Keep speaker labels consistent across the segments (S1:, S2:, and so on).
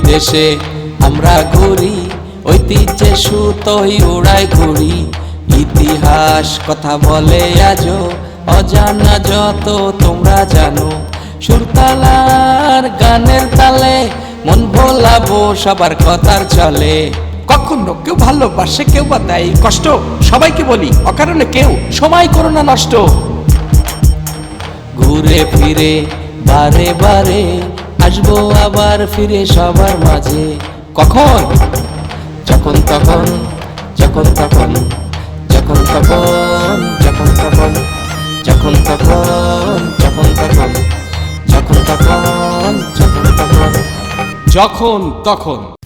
S1: দেশে আমরা ঘুরি ঐতিহ্যে সুতোই উড়াই ঘুরি। ইতিহাস কথা বলে আজও অজানা যত তোমরা জানো। সুরতালার গানের তালে মন ভোলাবো সবার কথার চলে।
S2: কখনো কেউ ভালোবাসে কেউ বা দেয় কষ্ট। সবাইকে বলি অকারণে কেউ সময় করো না নষ্ট।
S1: ঘুরে ফিরে বারে বারে আসব আবার ফিরে সবার মাঝে। কখন? যখন তখন যখন তখন যখন তখন যখন তখন যখন তখন যখন তখন যখন তখন যখন তখন।
S2: যখন তখন।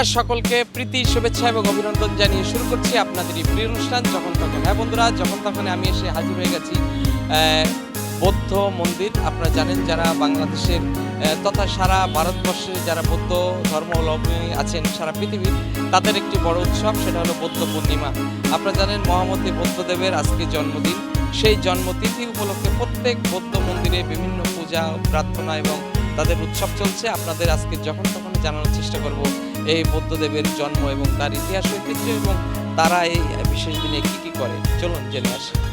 S2: বন্ধুরা সকলকে প্রীতি, শুভেচ্ছা এবং অভিনন্দন জানিয়ে শুরু করছি আপনাদের এই প্রিয় অনুষ্ঠান যখন তখন। হ্যাঁ বন্ধুরা, যখন তখন আমি এসে হাজির হয়ে গেছি বৌদ্ধ মন্দির। আপনারা জানেন যারা বাংলাদেশের তথা সারা ভারতবর্ষে যারা বৌদ্ধ ধর্মাবলম্বী আছেন সারা পৃথিবীর, তাদের একটি বড় উৎসব, সেটা হলো বৌদ্ধ পূর্ণিমা। আপনারা জানেন মহামতি বৌদ্ধদেবের আজকে জন্মদিন। সেই জন্মতিথি উপলক্ষে প্রত্যেক বৌদ্ধ মন্দিরে বিভিন্ন পূজা, প্রার্থনা এবং তাদের উৎসব চলছে। আপনাদের আজকে যখন তখন জানানোর চেষ্টা করব। এই বৌদ্ধদেবের জন্ম এবং তার ইতিহাসের ঐতিহ্য এবং তারা এই বিশেষ দিনে কী কী করে? চলুন জেনে আসি।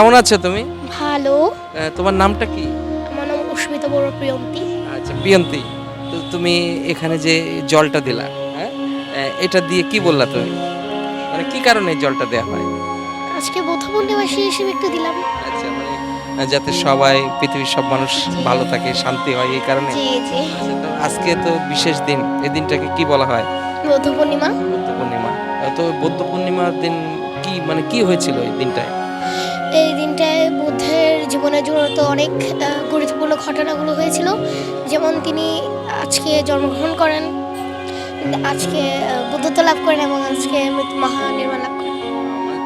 S2: কেমন আছো তুমি?
S3: ভালো।
S2: তোমার নামটা কি?
S3: আমার নাম অস্মিতা বড় প্রিয়ন্তী।
S2: আচ্ছা প্রিয়ন্তী। তো তুমি এখানে যে জলটা দিলা হ্যাঁ? এটা দিয়ে কি বললা তুমি? মানে কি কারণে জলটা দেওয়া হয়?
S3: আজকে বৌদ্ধ পূর্ণিমাসী হিসেবে একটু দিলাম।
S2: আচ্ছা মানে যাতে সবাই পৃথিবীর সব মানুষ ভালো থাকে শান্তি হয় এই কারণে?
S3: জি জি।
S2: আচ্ছা, আজকে তো বিশেষ দিন। এই দিনটাকে কি বলা হয়?
S3: বৌদ্ধ পূর্ণিমা।
S2: বৌদ্ধ পূর্ণিমা। তো বৌদ্ধ পূর্ণিমার দিন কি মানে কি হয়েছিল এই দিনটায়?
S3: এই দিনটায় বুদ্ধের জীবনে জড়িত অনেক গুরুত্বপূর্ণ ঘটনাগুলো হয়েছিল। যেমন তিনি আজকে জন্মগ্রহণ করেন আজকে বুদ্ধত্ব লাভ করেন এবং আজকে মহানির্মাণ লাভ করেন।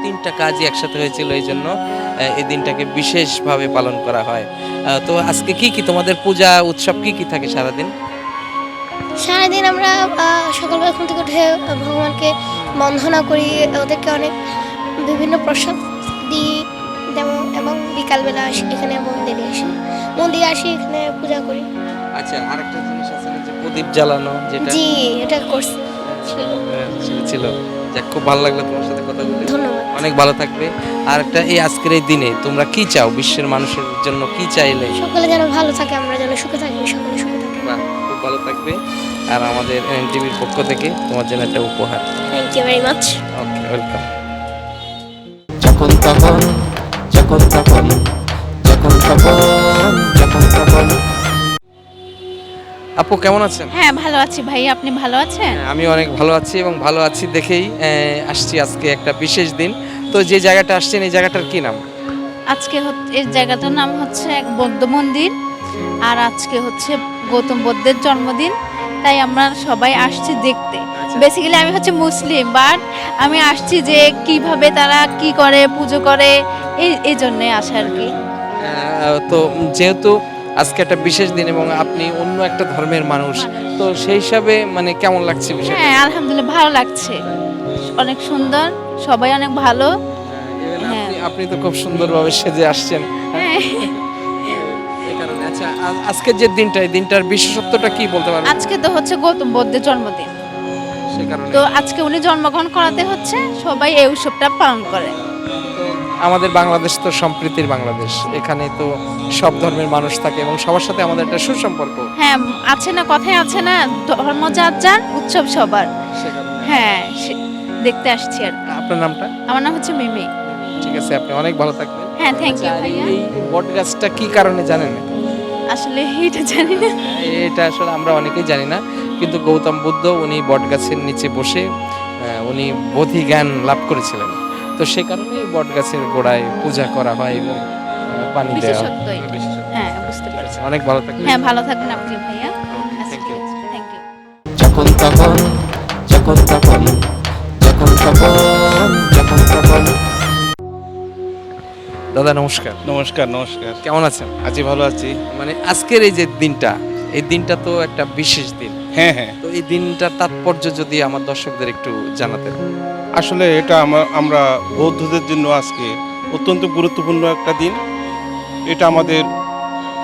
S2: তিনটা কাজই একসাথে হয়েছিল এই জন্য এই দিনটাকে বিশেষভাবে পালন করা হয়। তো আজকে কি কি তোমাদের পূজা উৎসব কি কি থাকে সারাদিন?
S3: সারাদিন আমরা সকালবেলা ঘুম থেকে উঠে ভগবানকে বন্ধনা করি ওদেরকে অনেক বিভিন্ন প্রসাদ দিই এবং বিকালবেলা আসি এখানে মন্দিরে আসি। মন্দিরে আসি এখানে পূজা করি।
S2: আচ্ছা আরেকটা জিনিস আছে না যে প্রদীপ জ্বালানো যেটা
S3: জি এটা করছি। ছিল।
S2: ছিল- ছিল। যাক খুব ভালো লাগল তোমার সাথে কথা বলে।
S3: ধন্যবাদ।
S2: অনেক ভালো থাকবে। আর একটা এই আজকের এই দিনে তোমরা কি চাও? বিশ্বের মানুষের জন্য কি চাইলে?
S3: সকলে যেন ভালো থাকে আমরা যেন সুখে থাকি সকলে সুখে থাকি
S2: বাহ, খুব ভালো থাকবে। আর আমাদের টিভির পক্ষ থেকে তোমার জন্য একটা উপহার।
S3: Thank you very much
S2: okay welcome
S1: যখন তখন যখন তখন যখন তখন যখন তখন।
S2: আপু কেমন আছেন?
S4: হ্যাঁ ভালো আছি ভাই। আপনি ভালো আছেন?
S2: হ্যাঁ, আমি অনেক ভালো আছি এবং ভালো আছি দেখেই আসছি আজকে একটা বিশেষ দিন। তো যে জায়গাটা আসছেন এই জায়গাটার কি নাম?
S4: আজকে এই জায়গাটার নাম হচ্ছে এক বৌদ্ধ মন্দির। আর আজকে হচ্ছে গৌতম বুদ্ধের জন্মদিন। তাই আমরা সবাই আসছি দেখতে। বেসিক্যালি আমি হচ্ছে মুসলিম বাট আমি আসছি যে কীভাবে তারা কি করে পুজো করে এই এই জন্যে আসা আর কি।
S2: তো যেহেতু আজকে একটা বিশেষ দিন এবং আপনি অন্য একটা ধর্মের মানুষ তো সেই হিসাবে মানে কেমন লাগছে বিষয়টা?
S4: হ্যাঁ আলহামদুলিল্লাহ ভালো লাগছে। অনেক সুন্দর সবাই অনেক ভালো। হ্যাঁ।
S2: আপনি- আপনি তো খুব সুন্দরভাবে সেজে আসছেন।
S4: হ্যাঁ।
S2: আচ্ছা আজকের যে দিনটা এই দিনটার বিশেষত্বটা কি বলতে পারবেন?
S4: আজকে তো হচ্ছে গৌতম বুদ্ধের জন্মদিন। তো আজকে উনি জন্মগ্রহণ করাতে হচ্ছে সবাই এই উৎসবটা পালন করে।
S2: আমাদের বাংলাদেশ তো সম্প্রীতির বাংলাদেশ এখানে তো সব ধর্মের মানুষ থাকে এবং সবার সাথে আমাদের একটা সুসম্পর্ক।
S4: হ্যাঁ আছে না কথায় আছে না ধর্ম যার যার উৎসব সবার। হ্যাঁ দেখতে আসছি আর
S2: আপনার নামটা?
S4: আমার নাম হচ্ছে মিমি।
S2: ঠিক আছে আপনি অনেক ভালো থাকবেন।
S4: হ্যাঁ থ্যাংক ইউ
S2: আচ্ছা,
S4: ভাইয়া।
S2: এই বট গাছটা কি কারণে জানেন?
S4: আসলে এটা জানি না।
S2: এটা আসলে আমরা অনেকেই জানি না কিন্তু গৌতম বুদ্ধ উনি বট গাছের নিচে বসে উনি বোধি জ্ঞান লাভ করেছিলেন। তো সে কারণে বট গাছের গোড়ায় পূজা করা হয় এবং পানি দেওয়া হয়।
S4: বুঝতে পারছি।
S2: অনেক ভালো থাকবেন।
S4: হ্যাঁ ভালো থাকবেন আপনি ভাইয়া।
S1: যখন তখন যখন তখন যখন তখন যখন তখন।
S2: দাদা নমস্কার।
S5: নমস্কার নমস্কার।
S2: কেমন আছেন?
S5: আছি ভালো আছি।
S2: মানে আজকের এই যে দিনটা এই দিনটা তো একটা বিশেষ দিন।
S5: হ্যাঁ হ্যাঁ।
S2: তো এই দিনটার তাৎপর্য যদি আমার দর্শকদের একটু জানাতেন।
S5: আসলে এটা আমরা বৌদ্ধদের জন্য আজকে অত্যন্ত গুরুত্বপূর্ণ একটা দিন। এটা আমাদের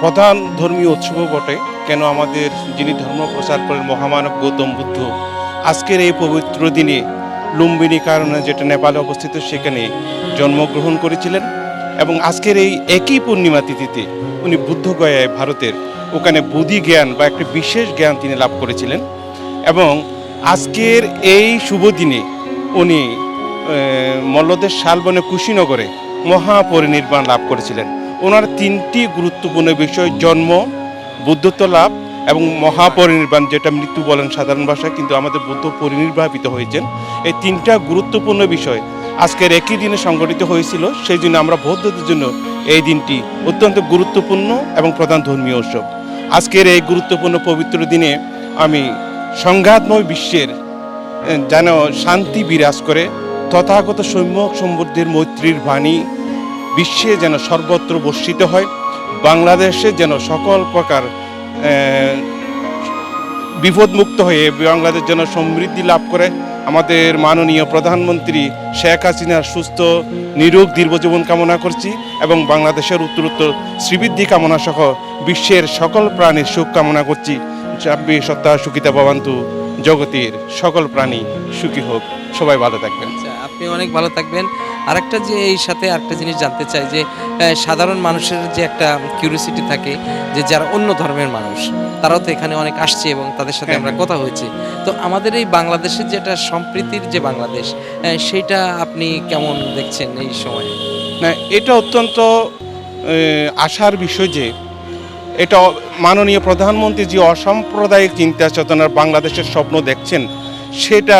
S5: প্রধান ধর্মীয় উৎসবও বটে কেন আমাদের যিনি ধর্ম প্রচার করেন মহামানব গৌতম বুদ্ধ আজকের এই পবিত্র দিনে লুম্বিনী কারণে যেটা নেপালে অবস্থিত সেখানে জন্মগ্রহণ করেছিলেন। এবং আজকের এই একই পূর্ণিমা তিথিতে উনি বুদ্ধগয়ায় ভারতের ওখানে বুদ্ধি জ্ঞান বা একটি বিশেষ জ্ঞান তিনি লাভ করেছিলেন এবং আজকের এই শুভ দিনে উনি মল্লদের শালবনে কুশীনগরে মহাপরিনির্বাণ লাভ করেছিলেন। ওনার তিনটি গুরুত্বপূর্ণ বিষয়, জন্ম, বুদ্ধত্ব লাভ এবং মহাপরিনির্বাণ, যেটা মৃত্যু বলেন সাধারণ ভাষায়, কিন্তু আমাদের বুদ্ধ পরিনির্বাপিত হয়েছেন। এই তিনটা গুরুত্বপূর্ণ বিষয় আজকের একই দিনে সংগঠিত হয়েছিল, সেই জন্য আমরা বৌদ্ধদের জন্য এই দিনটি অত্যন্ত গুরুত্বপূর্ণ এবং প্রধান ধর্মীয় উৎসব। আজকের এই গুরুত্বপূর্ণ পবিত্র দিনে আমি সংঘাতময় বিশ্বের যেন শান্তি বিরাজ করে, তথাগত সৌম্যক সমৃদ্ধির মৈত্রীর বাণী বিশ্বে যেন সর্বত্র বর্ষিত হয়, বাংলাদেশে যেন সকল প্রকার বিপদমুক্ত হয়ে বাংলাদেশ যেন সমৃদ্ধি লাভ করে আমাদের মাননীয় প্রধানমন্ত্রী শেখ হাসিনার সুস্থ, নিরোগ দীর্ঘজীবন কামনা করছি এবং বাংলাদেশের উত্তরোত্তর শ্রীবৃদ্ধি কামনা সহ বিশ্বের সকল প্রাণীর সুখ কামনা করছি। চাব্বি সত্তা সুখিতা ভবান্তু। জগতের সকল প্রাণী সুখী হোক। সবাই ভালো থাকবেন।
S2: আচ্ছা আপনি অনেক ভালো থাকবেন। আরেকটা যে এই সাথে আরেকটা জিনিস জানতে চাই যে সাধারণ মানুষের যে একটা কিউরিয়াসিটি থাকে যে যারা অন্য ধর্মের মানুষ তারাও তো এখানে অনেক আসছে এবং তাদের সাথে
S5: হ্যাঁ,
S2: আমরা কথা হয়েছে। তো আমাদের এই বাংলাদেশের যেটা সম্প্রীতির যে বাংলাদেশ সেইটা আপনি কেমন দেখছেন এই সময়ে?
S5: না এটা অত্যন্ত আশার বিষয় যে এটা মাননীয় প্রধানমন্ত্রী যে অসাম্প্রদায়িক চিন্তা চেতনার বাংলাদেশের স্বপ্ন দেখছেন সেটা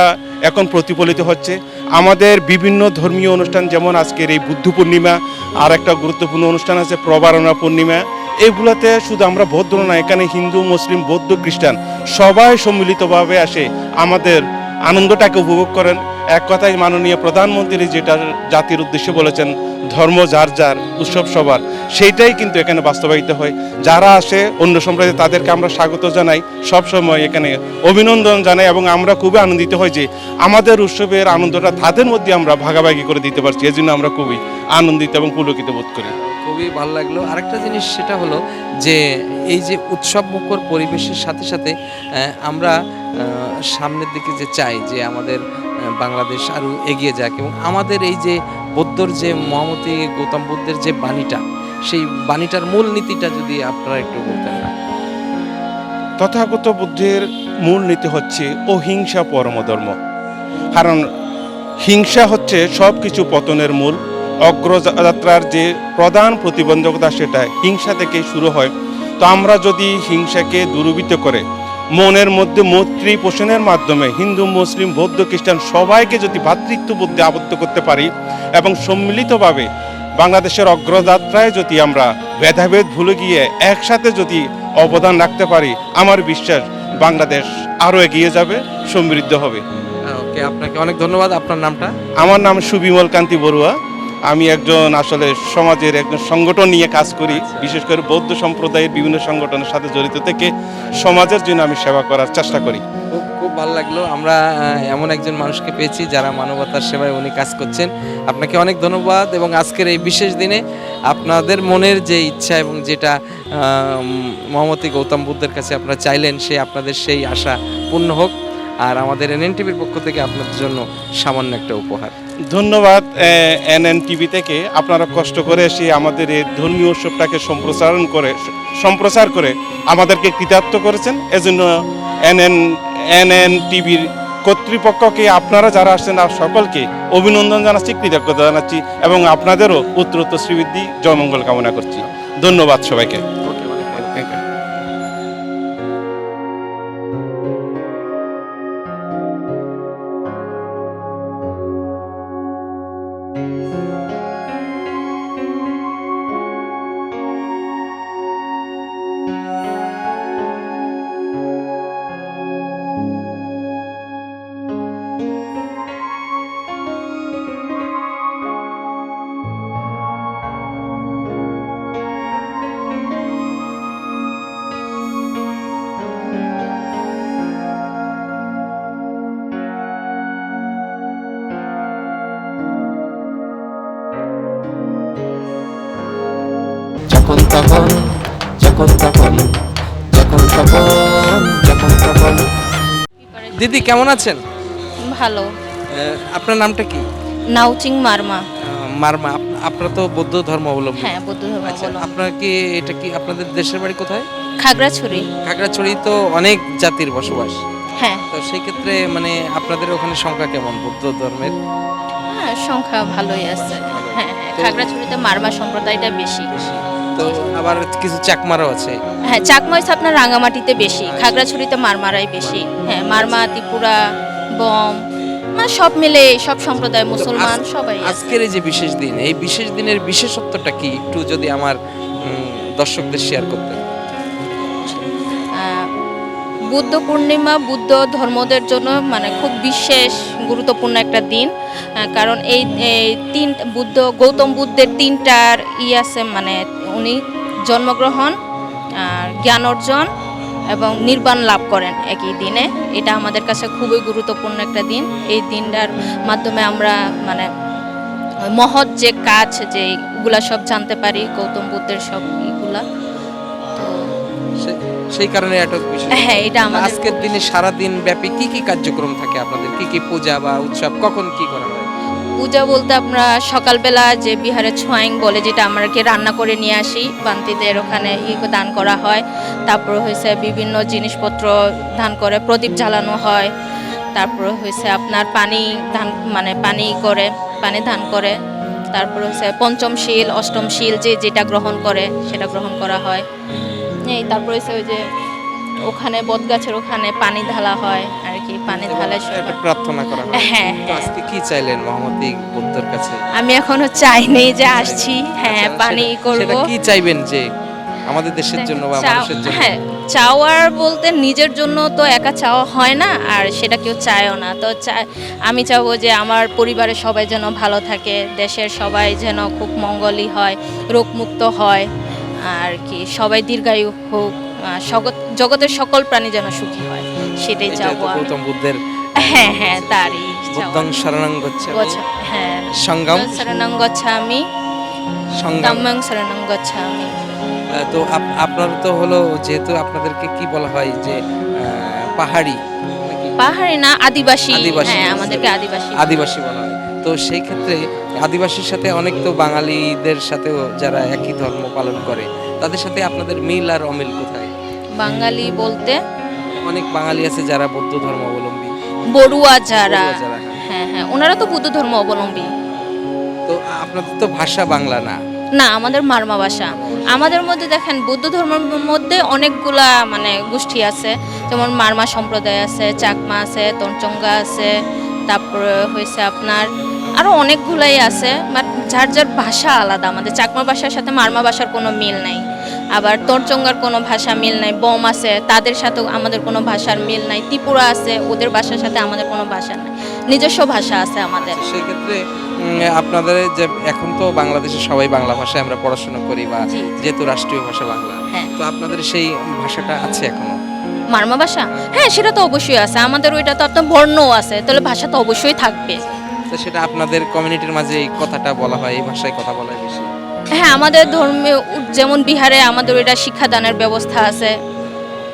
S5: এখন প্রতিফলিত হচ্ছে। আমাদের বিভিন্ন ধর্মীয় অনুষ্ঠান, যেমন আজকের এই বুদ্ধ পূর্ণিমা, আর একটা গুরুত্বপূর্ণ অনুষ্ঠান আছে প্রবারণা পূর্ণিমা। এগুলাতে শুধু আমরা বৌদ্ধ না, এখানে হিন্দু, মুসলিম, বৌদ্ধ, খ্রিস্টান সবাই সম্মিলিতভাবে আসে আমাদের আনন্দটাকে উপভোগ করেন। এক কথায় মাননীয় প্রধানমন্ত্রী যেটা জাতির উদ্দেশ্যে বলেছেন, ধর্ম যার যার উৎসব সবার, সেইটাই কিন্তু এখানে বাস্তবায়িত হয়। যারা আসে অন্য সম্প্রদায়, তাদেরকে আমরা স্বাগত জানাই সব সময় এখানে অভিনন্দন জানাই এবং আমরা খুবই আনন্দিত হই যে আমাদের উৎসবের আনন্দটা তাদের মধ্যে আমরা ভাগাভাগি করে দিতে পারছি। এজন্য আমরা খুবই আনন্দিত এবং পুলকিত বোধ করি।
S2: খুবই ভালো লাগল। আরেকটা জিনিস সেটা হলো যে, এই যে উৎসব মুখর পরিবেশের সাথে সাথে আমরা সামনের দিকে যে চাই যে আমাদের বাংলাদেশ আরও এগিয়ে যাক এবং আমাদের এই যে বৌদ্ধর যে মহামতি, গৌতম বুদ্ধের যে বাণীটা, সেই বাণীটার মূল নীতিটা যদি আপনারা একটু বলতেন
S5: তথাগত বুদ্ধের মূল নীতি হচ্ছে অহিংসা পরমধর্ম। কারণ হিংসা হচ্ছে সব কিছু পতনের মূল। অগ্রযাত্রার যে প্রধান প্রতিবন্ধকতা সেটা হিংসা থেকে শুরু হয়। তো আমরা যদি হিংসাকে দূরীভূত করে মনের মধ্যে মৈত্রী পোষণের মাধ্যমে হিন্দু মুসলিম বৌদ্ধ খ্রিস্টান সবাইকে যদি ভ্রাতৃত্ববোধে আবদ্ধ করতে পারি এবং সম্মিলিতভাবে বাংলাদেশের অগ্রযাত্রায় যদি আমরা ভেদাভেদ ভুলে গিয়ে একসাথে যদি অবদান রাখতে পারি আমার বিশ্বাস বাংলাদেশ আরও এগিয়ে যাবে সমৃদ্ধ হবে।
S2: ওকে আপনাকে অনেক ধন্যবাদ। আপনার নামটা?
S5: আমার নাম সুবিমল কান্তি বড়ুয়া। আমি একজন আসলে সমাজের একজন সংগঠন নিয়ে কাজ করি, বিশেষ করে বৌদ্ধ সম্প্রদায়ের বিভিন্ন সংগঠনের সাথে জড়িত থেকে সমাজের জন্য আমি সেবা করার চেষ্টা করি।
S2: খুব খুব ভালো লাগল। আমরা এমন একজন মানুষকে পেয়েছি যারা মানবতার সেবায় উনি কাজ করছেন। আপনাকে অনেক ধন্যবাদ এবং আজকের এই বিশেষ দিনে আপনাদের মনের যে ইচ্ছা এবং যেটা মহামতি গৌতম বুদ্ধের কাছে আপনারা চাইলেন, সে আপনাদের সেই আশা পূর্ণ হোক। আর আমাদের এনএন টিভির পক্ষ থেকে আপনাদের জন্য সামান্য একটা উপহার।
S5: ধন্যবাদ এনএন টিভি থেকে। আপনারা কষ্ট করে এসে আমাদের এই ধর্মীয় উৎসবটাকে সম্প্রসারণ করে সম্প্রচার করে আমাদেরকে কৃতার্থ করেছেন। এজন্য এনএন এনএন টিভির কর্তৃপক্ষকে, আপনারা যারা আসছেন আর সকলকে অভিনন্দন জানাচ্ছি, কৃতজ্ঞতা জানাচ্ছি এবং আপনাদেরও উত্তরোত্তর শ্রীবৃদ্ধি, জয়মঙ্গল কামনা করছি। ধন্যবাদ সবাইকে।
S2: দিদি কেমন আছেন?
S6: ভালো।
S2: আপনার নামটা কি?
S6: নাউচিং মারমা।
S2: মারমা আপনারা তো বৌদ্ধ ধর্ম অবলম্বন
S6: হ্যাঁ বৌদ্ধ ধর্ম
S2: আচ্ছা। আপনার কি এটা কি আপনাদের দেশের বাড়ি কোথায়?
S6: খাগড়াছড়ি।
S2: খাগড়াছড়ি তো অনেক জাতির বসবাস।
S6: হ্যাঁ।
S2: তো সেই ক্ষেত্রে মানে আপনাদের ওখানে সংখ্যা কেমন বৌদ্ধ ধর্মের?
S6: হ্যাঁ সংখ্যা ভালোই আছে। হ্যাঁ হ্যাঁ খাগড়াছড়িতে মারমা সম্প্রদায়টা বেশি।
S2: তো আবার কিছু চাকমারও আছে।
S6: হ্যাঁ চাকমা হচ্ছে আপনার রাঙামাটিতে বেশি খাগড়াছড়িতে মারমারাই বেশি। হ্যাঁ মারমা ত্রিপুরা বম মানে সব মিলে সব সম্প্রদায় মুসলমান সবাই
S2: আজকের এই যে বিশেষ দিন এই বিশেষ দিনের বিশেষত্বটা কি একটু যদি আমার দর্শকদের শেয়ার করতেন?
S6: আহ, বুদ্ধ পূর্ণিমা বুদ্ধ ধর্মদের জন্য মানে খুব বিশেষ গুরুত্বপূর্ণ একটা দিন। কারণ এই এই তিন বুদ্ধ গৌতম বুদ্ধের তিনটার ই আছে মানে উনি জন্মগ্রহণ আর জ্ঞান অর্জন এবং নির্বাণ লাভ করেন একই দিনে। এটা আমাদের কাছে খুবই গুরুত্বপূর্ণ একটা দিন। এই দিনটার মাধ্যমে আমরা মানে মহৎ যে কাজ যে এগুলা সব জানতে পারি গৌতম বুদ্ধের সব ইগুলা তো
S2: সেই কারণে এটা বিশেষ
S6: হ্যাঁ এটা আমাদের
S2: আজকের দিনে সারা দিন ব্যাপী কি কি কার্যক্রম থাকে আপনাদের? কি কি পূজা বা উৎসব? কখন কি করা হয়?
S6: পূজা বলতে আমরা সকালবেলা যে বিহারে ছোয়াইং বলে যেটা আমাকে রান্না করে নিয়ে আসি বান্তিদের ওখানে ই দান করা হয়। তারপর হয়েছে বিভিন্ন জিনিসপত্র দান করে, প্রদীপ জ্বালানো হয়। তারপর হয়েছে আপনার পানি ধান মানে পানি করে, পানি ধান করে। তারপর হচ্ছে পঞ্চম শীল, অষ্টম শীল যে যেটা গ্রহণ করে, সেটা গ্রহণ করা হয়। এই তারপর হচ্ছে ওই যে ওখানে বটগাছের ওখানে পানি ঢালা হয়। কি পানি ঢালে
S2: একটা
S6: সবাই-
S2: প্রার্থনা করা হয়।
S6: হ্যাঁ হ্যাঁ।
S2: আজকে কি চাইলেন মোহাম্মদ বুদ্ধর কাছে?
S6: আমি এখনও চাইনি যে আসছি। হ্যাঁ
S2: আচ্ছা,
S6: পানি
S2: সেটা-
S6: করব
S2: কি চাইবেন যে আমাদের দেশের জন্য বা মানুষের জন্য?
S6: হ্যাঁ চাওয়ার বলতে নিজের জন্য তো একা চাওয়া হয় না আর সেটা কেউ চায়ও না। তো আমি চাবো যে আমার পরিবারের সবাই যেন ভালো থাকে দেশের সবাই যেন খুব মঙ্গলই হয় রোগমুক্ত হয় আর কি সবাই দীর্ঘায়ু হোক। জগতের সকল প্রাণী যেন সুখী হয় সেটাই চাবো
S2: গৌতম বুদ্ধের
S6: হ্যাঁ হ্যাঁ তারই
S2: বুদ্ধং শরণং
S6: হ্যাঁ
S2: সঙ্গম।
S6: শরণং গচ্ছামি।
S2: সঙ্গম।
S6: শরণং গচ্ছামি।
S2: তো আপনার তো হলো যেহেতু আপনাদেরকে কি বলা হয় যে পাহাড়ি
S6: পাহাড়ি না আদিবাসী।
S2: আদিবাসী।
S6: হ্যাঁ আমাদেরকে আদিবাসী
S2: আদিবাসী বলা হয়। তো সেই ক্ষেত্রে আদিবাসীর সাথে অনেক তো বাঙালিদের সাথেও যারা একই ধর্ম পালন করে তাদের সাথে আপনাদের মিল আর অমিল কোথায়?
S6: বাঙালি বলতে?
S2: অনেক বাঙালি আছে যারা বৌদ্ধ ধর্ম অবলম্বী।
S6: বড়ুয়া যারা।
S2: হ্যাঁ।
S6: হ্যাঁ হ্যাঁ। ওনারা তো বুদ্ধ ধর্ম অবলম্বী।
S2: তো আপনাদের তো ভাষা বাংলা না?
S6: না আমাদের মারমা ভাষা। আমাদের মধ্যে দেখেন বৌদ্ধ ধর্মের মধ্যে অনেকগুলা মানে গোষ্ঠী আছে। যেমন মারমা সম্প্রদায় আছে চাকমা আছে তঞ্চঙ্গা আছে তারপরে হয়েছে আপনার আরও অনেকগুলাই আছে। বাট যার যার ভাষা আলাদা। আমাদের চাকমা ভাষার সাথে মারমা ভাষার কোনো মিল নাই। আবার তরচঙ্গার কোনো ভাষা মিল নাই বম আছে তাদের সাথেও আমাদের কোনো ভাষার মিল নাই ত্রিপুরা আছে ওদের ভাষার সাথে আমাদের কোনো ভাষা নাই নিজস্ব ভাষা আছে আমাদের।
S2: সেক্ষেত্রে আপনাদের যে এখন তো বাংলাদেশে সবাই বাংলা ভাষায় আমরা পড়াশোনা করি বা যেহেতু রাষ্ট্রীয় ভাষা বাংলা
S6: হ্যাঁ।
S2: তো আপনাদের সেই ভাষাটা আছে এখনও?
S6: মারমা ভাষা? হ্যাঁ সেটা তো অবশ্যই আছে আমাদের ওইটা তো আপনার বর্ণও আছে তাহলে ভাষা তো অবশ্যই থাকবে।
S2: তো সেটা আপনাদের কমিউনিটির মাঝে এই কথাটা বলা হয় এই ভাষায় কথা বলা হয় বেশি।
S6: হ্যাঁ আমাদের ধর্মে যেমন বিহারে আমাদের ওইটা শিক্ষাদানের ব্যবস্থা আছে।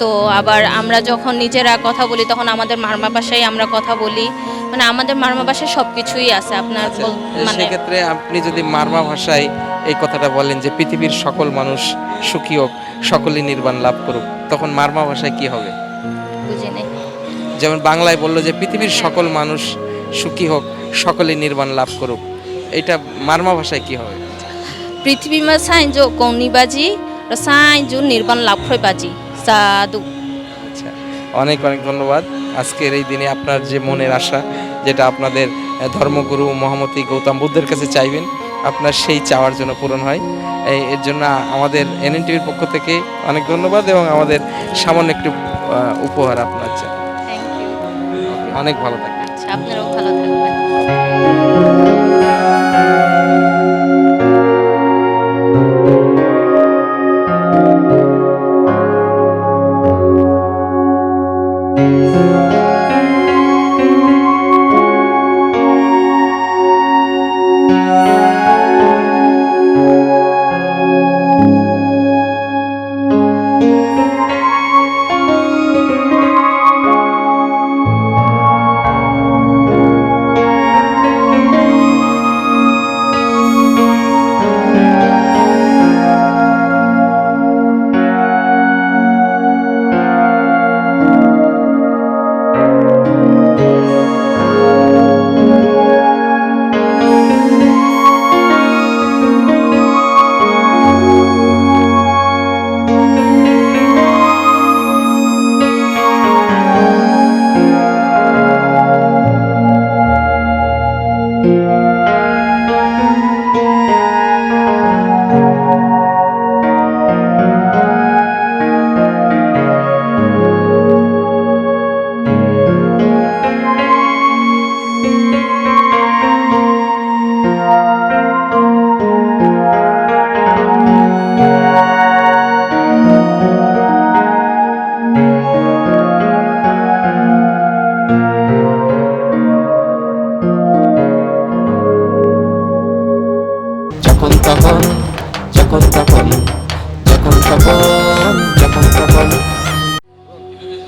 S6: তো আবার আমরা যখন নিজেরা কথা বলি তখন আমাদের মারমা ভাষায় আমরা কথা বলি। মানে আমাদের মারমা ভাষায় সব কিছুই আছে আপনার
S2: আচ্ছা,
S6: মানে
S2: সেক্ষেত্রে আপনি যদি মারমা ভাষায় এই কথাটা বলেন যে পৃথিবীর সকল মানুষ সুখী হোক সকলেই নির্বাণ লাভ করুক তখন মারমা ভাষায় কি হবে?
S6: বুঝি নেই।
S2: যেমন বাংলায় বলল যে পৃথিবীর সকল মানুষ সুখী হোক সকলেই নির্বাণ লাভ করুক এটা মারমা ভাষায় কি হবে?
S6: পৃথিবীমা সাইন যো কৌনিবাজি সাইন যু নির্বাণ লাভ্রই বাজি। সাধু।
S2: আচ্ছা অনেক অনেক ধন্যবাদ। আজকের এই দিনে আপনার যে মনের আশা যেটা আপনাদের ধর্মগুরু মহামতি গৌতম বুদ্ধের কাছে চাইবেন আপনার সেই চাওয়ার জন্য পূরণ হয়। এই এর জন্য আমাদের এনএনটিভির পক্ষ থেকে অনেক ধন্যবাদ এবং আমাদের সামান্য একটু আহ, উপহার আপনার জন্য অনেক ভালো থাকবেন।
S6: আচ্ছা আপনারাও ভালো থাকবেন।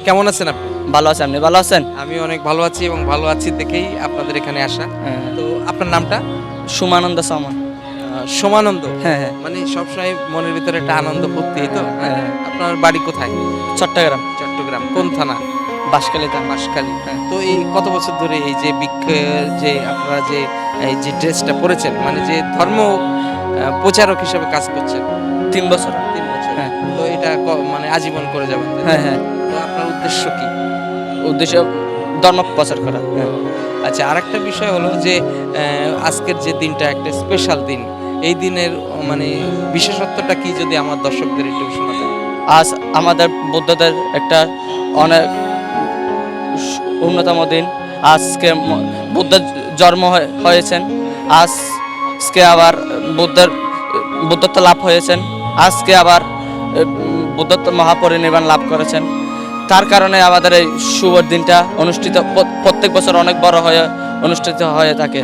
S2: কেমন আছেন আপনি?
S7: ভালো আছেন আপনি ভালো আছেন?
S2: আমি অনেক ভালো আছি এবং ভালো আছি দেখেই আপনাদের এখানে আসা।
S7: হ্যাঁ।
S2: তো আপনার নামটা?
S7: সুমানন্দ সামন।
S2: সোমানন্দ?
S7: হ্যাঁ হ্যাঁ।
S2: মানে সবসময় মনের ভিতরে একটা আনন্দ ভর্তি তো?
S7: হ্যাঁ।
S2: আপনার বাড়ি কোথায়?
S7: চট্টগ্রাম।
S2: চট্টগ্রাম। কোন থানা?
S7: বাঁশখালীতে
S2: বাঁশখালী। তো এই কত বছর ধরে এই যে বৃক্ষ যে আপনারা যে এই যে ড্রেসটা পরেছেন মানে যে ধর্ম প্রচারক হিসেবে কাজ করছেন
S7: তিন বছর।
S2: তিন বছর।
S7: হ্যাঁ।
S2: তো এটা মানে আজীবন করে যাবেন
S7: হ্যাঁ হ্যাঁ।
S2: উদ্দেশ্য কি?
S7: উদ্দেশ্য ধর্ম প্রচার করা। হ্যাঁ।
S2: আচ্ছা আরেকটা বিষয় হলো যে আজকের যে দিনটা একটা স্পেশাল দিন। এই দিনের মানে বিশেষত্বটা কি যদি আমার দর্শকদের একটু শোনাতেন
S7: আজ আমাদের বুদ্ধদের একটা অনেক অন্যতম দিন। আজকে বুদ্ধের জন্ম হয়ে- হয়েছেন। আজকে আবার বুদ্ধের বুদ্ধত্ব লাভ হয়েছেন। আজকে আবার বুদ্ধত্ব মহাপরিনির্বাণ লাভ করেছেন। তার কারণে আমাদের এই শুভ দিনটা অনুষ্ঠিত প্রত্যেক বছর অনেক বড় হয়ে অনুষ্ঠিত হয়ে থাকে।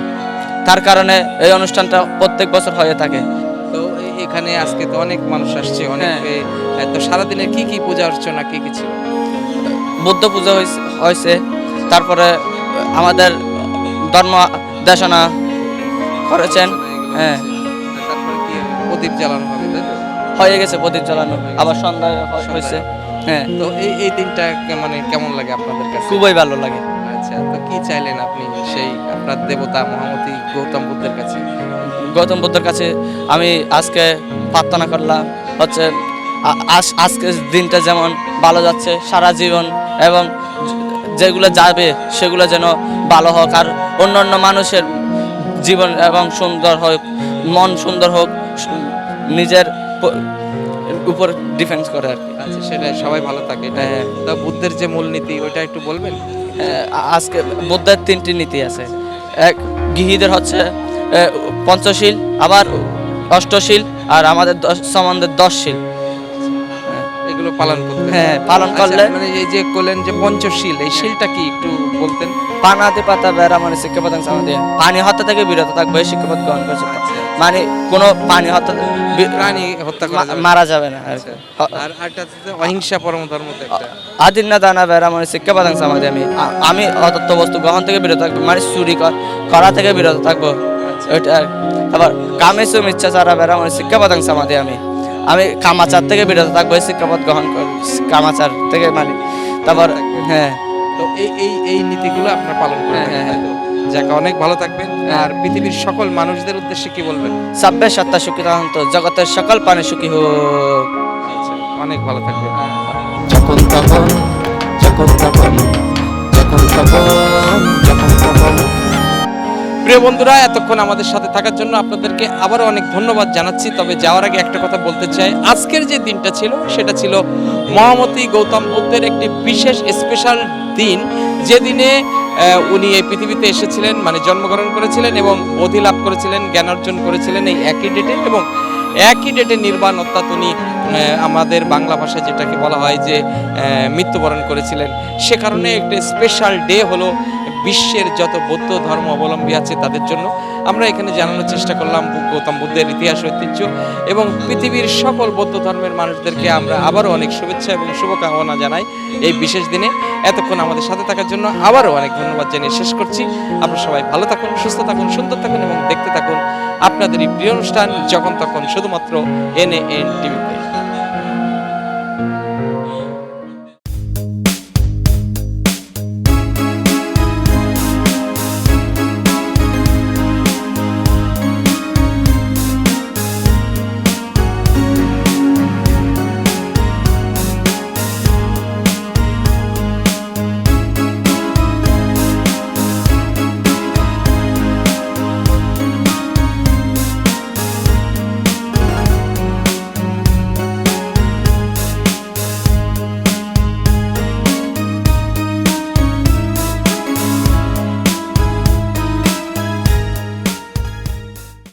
S7: তার কারণে এই অনুষ্ঠানটা প্রত্যেক বছর হয়ে থাকে।
S2: তো এখানে আজকে তো অনেক মানুষ আসছে অনেক
S7: হ্যাঁ।
S2: তো সারাদিনে কি কি পূজা অর্চনা কি কি ছিল?
S7: বুদ্ধ পূজা হয়েছে- তারপরে আমাদের ধর্ম দেশনা করেছেন। হ্যাঁ।
S2: প্রদীপ জ্বালানো হবে
S7: হয়ে গেছে প্রদীপ জ্বালানো। আবার সন্ধ্যায় হয়েছে হ্যাঁ।
S2: তো এই এই দিনটা মানে কেমন লাগে আপনাদের কাছে?
S7: খুবই ভালো লাগে।
S2: আচ্ছা তো কি চাইলেন আপনি সেই আপনার দেবতা মহামতি গৌতম বুদ্ধের কাছে?
S7: গৌতম বুদ্ধের কাছে আমি আজকে প্রার্থনা করলাম হচ্ছে আজকের দিনটা যেমন ভালো যাচ্ছে সারা জীবন এবং যেগুলো যাবে সেগুলো যেন ভালো হোক আর অন্য অন্য মানুষের জীবন এবং সুন্দর হোক মন সুন্দর হোক নিজের উপর ডিফেন্স করে আর কি।
S2: আচ্ছা সেটা সবাই ভালো থাকে এটা
S7: হ্যাঁ।
S2: বুদ্ধের যে মূল নীতি ওইটা একটু বলবেন?
S7: আহ, আজকে বুদ্ধের তিনটি নীতি আছে। এক গৃহীদের হচ্ছে পঞ্চশীল আবার অষ্টশীল আর আমাদের দশ সম্বন্ধে দশশীল।
S2: এগুলো পালন করতে
S7: হ্যাঁ পালন
S2: আচ্ছা,
S7: করলে
S2: মানে এই যে করলেন যে পঞ্চশীল এই শিলটা কি একটু বলতেন?
S7: পানাতে পাতা বেড়া মানে শিক্ষাপদ আমাদের পানি হত্যা থেকে বিরত থাকবে শিক্ষাপদ গ্রহণ করেছে মানে কোনো পানি হত্যা
S2: প্রাণী হত্যা করা।
S7: মারা যাবে না আর
S2: হচ্ছে অহিংসা পরম ধর্ম একটা।
S7: আদিন না দানা বেড়া মানে শিক্ষা পাতাংশ আমাদের আমি আমি অতত্ব বস্তু গ্রহণ থেকে বিরত থাকব মানে চুরি কর- থেকে বিরত থাকব। ওইটা আর- তারপর কামে সুম ইচ্ছা ছাড়া বেড়া মানে শিক্ষা পাতাংশ আমাদের আমি। আমি কামাচার থেকে বিরত থাকব এই শিক্ষাপদ গ্রহণ কর কামাচার থেকে মানে তারপর হ্যাঁ।
S2: তো এই এই এই নীতিগুলো আপনারা পালন করেন
S7: হ্যাঁ, হ্যাঁ,
S2: তো? যাক অনেক ভালো থাকবেন। আর পৃথিবীর সকল মানুষদের উদ্দেশ্যে কি বলবেন?
S7: সব্যে সত্তা সুখী তখন জগতের সকল পানি সুখী হোক।
S2: আচ্ছা, অনেক ভালো থাকবেন।
S1: যখন তখন যখন তখন যখন তখন
S2: প্রিয় বন্ধুরা, এতক্ষণ আমাদের সাথে থাকার জন্য আপনাদেরকে আবারও অনেক ধন্যবাদ জানাচ্ছি। তবে যাওয়ার আগে একটা কথা বলতে চাই। আজকের যে দিনটা ছিল, সেটা ছিল মহামতি গৌতম বুদ্ধের একটি বিশেষ স্পেশাল দিন। যে দিনে উনি এই পৃথিবীতে এসেছিলেন মানে জন্মগ্রহণ করেছিলেন এবং বোধি লাভ করেছিলেন, জ্ঞান অর্জন করেছিলেন এই একই ডেটে এবং একই ডেটে নির্বাণ অর্থাৎ উনি আমাদের বাংলা ভাষায় যেটাকে বলা হয় যে মৃত্যুবরণ করেছিলেন। সে কারণে একটি স্পেশাল ডে হলো বিশ্বের যত বৌদ্ধ ধর্ম অবলম্বী আছে তাদের জন্য আমরা এখানে জানানোর চেষ্টা করলাম গৌতম বুদ্ধের ইতিহাস, ঐতিহ্য এবং পৃথিবীর সকল বৌদ্ধ ধর্মের মানুষদেরকে আমরা আবারও অনেক শুভেচ্ছা এবং শুভকামনা জানাই এই বিশেষ দিনে। এতক্ষণ আমাদের সাথে থাকার জন্য আবারও অনেক ধন্যবাদ জানিয়ে শেষ করছি। আপনারা সবাই ভালো থাকুন, সুস্থ থাকুন, সুন্দর থাকুন এবং দেখতে থাকুন আপনাদের এই প্রিয় অনুষ্ঠান যখন তখন শুধুমাত্র এন এন টিভিতে